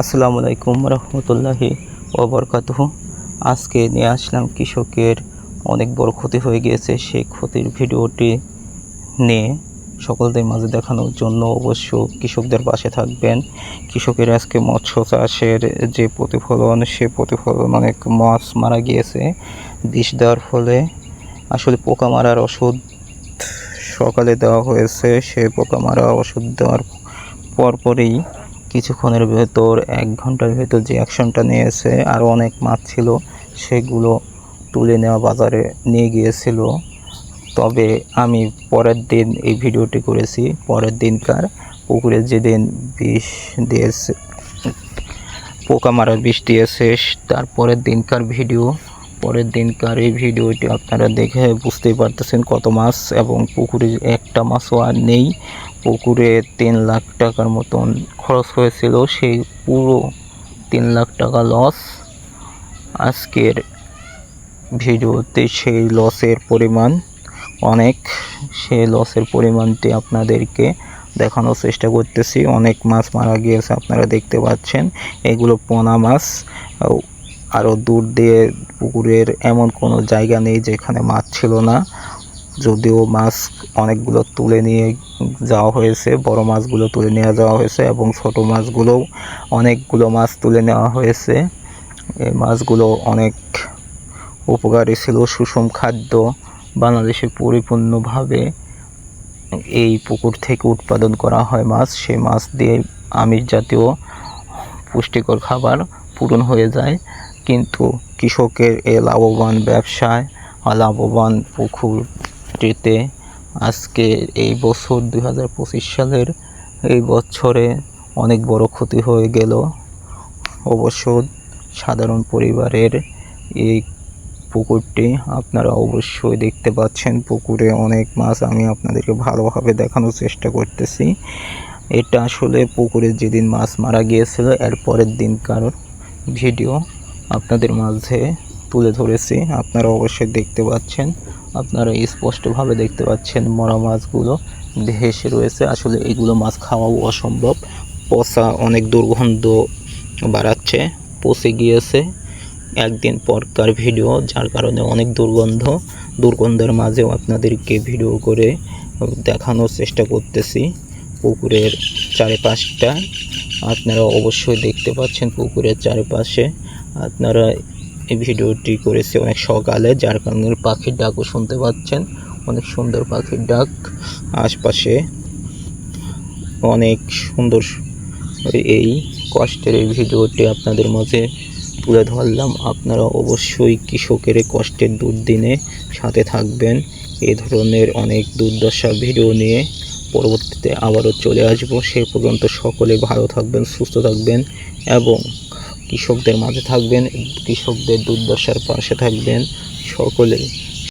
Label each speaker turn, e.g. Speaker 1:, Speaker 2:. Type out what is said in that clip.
Speaker 1: আসসালামু আলাইকুম রহমতুল্লাহি ওবরকাতুহ। আজকে নিয়ে আসলাম কৃষকের অনেক বড় ক্ষতি হয়ে গিয়েছে, সেই ক্ষতির ভিডিওটি নিয়ে সকলদের মাঝে দেখানোর জন্য অবশ্য কৃষকদের পাশে থাকবেন। কৃষকের আজকে মৎস্য চাষের যে প্রতিফলন, সে প্রতিফলন অনেক মাছ মারা গিয়েছে। বিষ দেওয়ার ফলে আসলে পোকা মারার ওষুধ সকালে দেওয়া হয়েছে, সে পোকা মারা ওষুধ দেওয়ার পরপরই কিছুক্ষণের ভেতর, এক ঘণ্টার ভেতর যে অ্যাকশনটা নিয়েছে আরও অনেক মাছ ছিল, সেগুলো তুলে নেওয়া বাজারে নিয়ে গিয়েছিল। তবে আমি পরের দিন এই ভিডিওটি করেছি। পরের দিনকার পুকুরে যেদিন বিষ দিয়েছে পোকা মারার বিষ দিয়েছে, তার পরের দিনকার ভিডিও পরের দিনকার এই ভিডিওটি আপনারা দেখে বুঝতেই পারতেছেন কত মাছ এবং পুকুরে একটা মাছও আর নেই। পুকুরে তিন লাখ টাকার মতন খরচ হয়েছিল, সেই পুরো তিন লাখ টাকা লস আজকের ভিডিওতে সেই লসের পরিমাণ অনেক। সেই লসের পরিমাণটি আপনাদেরকে দেখানোর চেষ্টা করতেছি। অনেক মাছ মারা গিয়েছে, আপনারা দেখতে পাচ্ছেন। এগুলো পোনা মাছ। আরও দূর দিয়ে পুকুরের এমন কোনো জায়গা নেই যেখানে মাছ ছিল না। যদিও মাছ অনেকগুলো তুলে নিয়ে যাওয়া হয়েছে, বড় মাছগুলো তুলে নিয়ে যাওয়া হয়েছে এবং ছোট মাছগুলোও অনেকগুলো মাছ তুলে নেওয়া হয়েছে। এই মাছগুলো অনেক উপকারী ছিল, সুষম খাদ্য, বাংলাদেশে পরিপূর্ণভাবে এই পুকুর থেকে উৎপাদন করা হয় মাছ। সেই মাছ দিয়ে আমিষ জাতীয় পুষ্টিকর খাবার পূরণ হয়ে যায়। কিন্তু কৃষকের এ লাভবান ব্যবসায় লাভবান পুকুরটিতে আজকে এই বছর দুই হাজার পঁচিশ সালের এই বছরে অনেক বড় ক্ষতি হয়ে গেল। অবশ্য সাধারণ পরিবারের এই পুকুরটি আপনারা অবশ্যই দেখতে পাচ্ছেন। পুকুরে অনেক মাছ আমি আপনাদেরকে ভালোভাবে দেখানোর চেষ্টা করতেছি। এটা আসলে পুকুরে যেদিন মাছ মারা গিয়েছিল, এর পরের দিনকার ভিডিও। আপনাদের মাঝে তুলে ধরেছি। আপনারা অবশ্যই দেখতে পাচ্ছেন। আপনারা স্পষ্টভাবে দেখতে পাচ্ছেন মরা মাছগুলো ভেসে রয়েছে। আসলে এগুলো মাছ খাওয়াও অসম্ভব। পচা অনেক দুর্গন্ধ বাড়াচ্ছে, পচে গিয়েছে। একদিন পরকার ভিডিও, যার কারণে অনেক দুর্গন্ধ, দুর্গন্ধের মাঝেও আপনাদেরকে ভিডিও করে দেখানোর চেষ্টা করতেছি পুকুরের চারিপাশটা। আপনারা অবশ্যই দেখতে পাচ্ছেন পুকুরের চারিপাশে। আপনারা এই ভিডিওটি করেছে অনেক সকালে, যার কারণে পাখির ডাকও শুনতে পাচ্ছেন। অনেক সুন্দর পাখির ডাক আশপাশে। অনেক সুন্দর এই কষ্টের এই ভিডিওটি আপনাদের মাঝে তুলে ধরলাম। আপনারা অবশ্যই কৃষকের কষ্টের দুর্দিনে সাথে থাকবেন। এ ধরনের অনেক দুর্দশা ভিডিও নিয়ে পরবর্তীতে আবারও চলে আসব। সে পর্যন্ত সকলে ভালো থাকবেন, সুস্থ থাকবেন এবং কৃষকদের মাঝে থাকবেন কৃষকদের দুর্দশার পাশে থাকবেন সকলে।